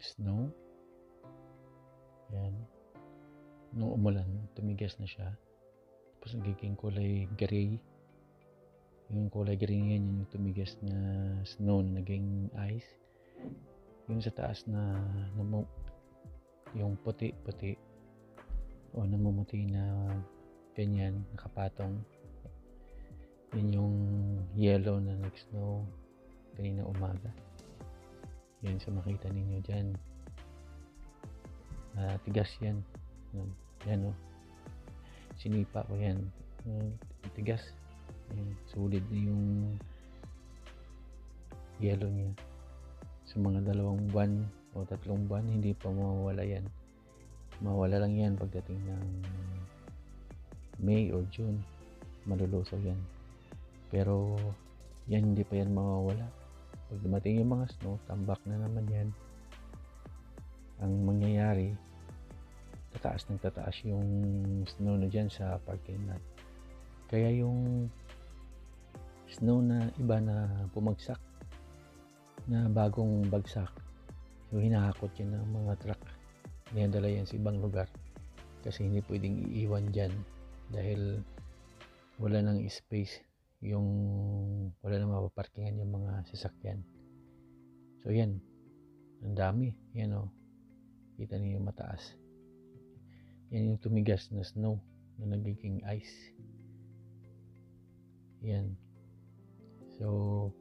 snow. Yan. Nung umulan, tumigas na siya. Tapos nagiging kulay gray. Yung kulay gray yan, yung tumigas na snow na naging ice. Yung sa taas na, namu, yung puti-puti o namumuti na ganyan, nakapatong. Yun yung yellow na nag-snow kanina umaga. Yan sa makita ninyo dyan. Ah, tigas yan. Yan, yan oh. Sinipa ko yan. Ah, tigas. Yan, sulit na yung yellow niya. Sa mga dalawang buwan o tatlong buwan, hindi pa mawawala yan. Mawala lang yan pagdating ng May or June. Malulusaw yan. Pero yan hindi pa yan mawawala. Dumating yung mga snow, tambak na naman yan. Ang mangyayari, tataas ng tataas yung snow na dyan sa parking lot. Kaya yung snow na iba na bumagsak, na bagong bagsak, so hinahakot yan ng mga truck. Dinadala yan sa ibang lugar. Kasi hindi pwedeng iiwan dyan dahil wala nang space yung wala na mapaparkingan yung mga sasakyan. So yan, ang dami. Yan o. Kita niyo mataas. Yan yung tumigas na snow na nagiging ice. Yan. So,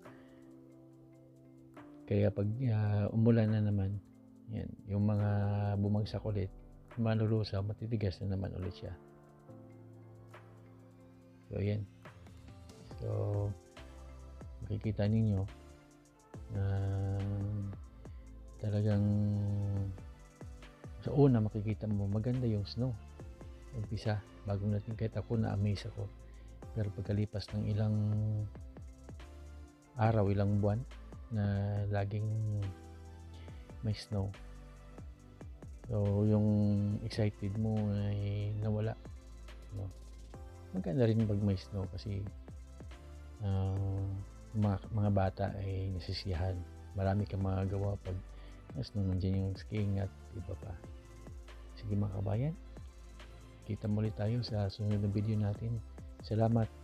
kaya pag uh, umulan na naman, yan, yung mga bumagsak ulit, malulusaw, matitigas na naman ulit siya. So, yan. So, makikita ninyo na talagang sa una makikita mo maganda yung snow. Umpisa, bago natin kahit ako na-amaze ako. Pero pagkalipas ng ilang araw, ilang buwan na laging may snow. So, yung excited mo ay nawala. No? Maganda rin pag may snow kasi uh, mga, mga bata ay nasisiyahan. Marami kang magagawa pag mas nung nandiyan yung skiing at iba pa. Sige mga kabayan, kita muli tayo sa sunod na video natin. Salamat.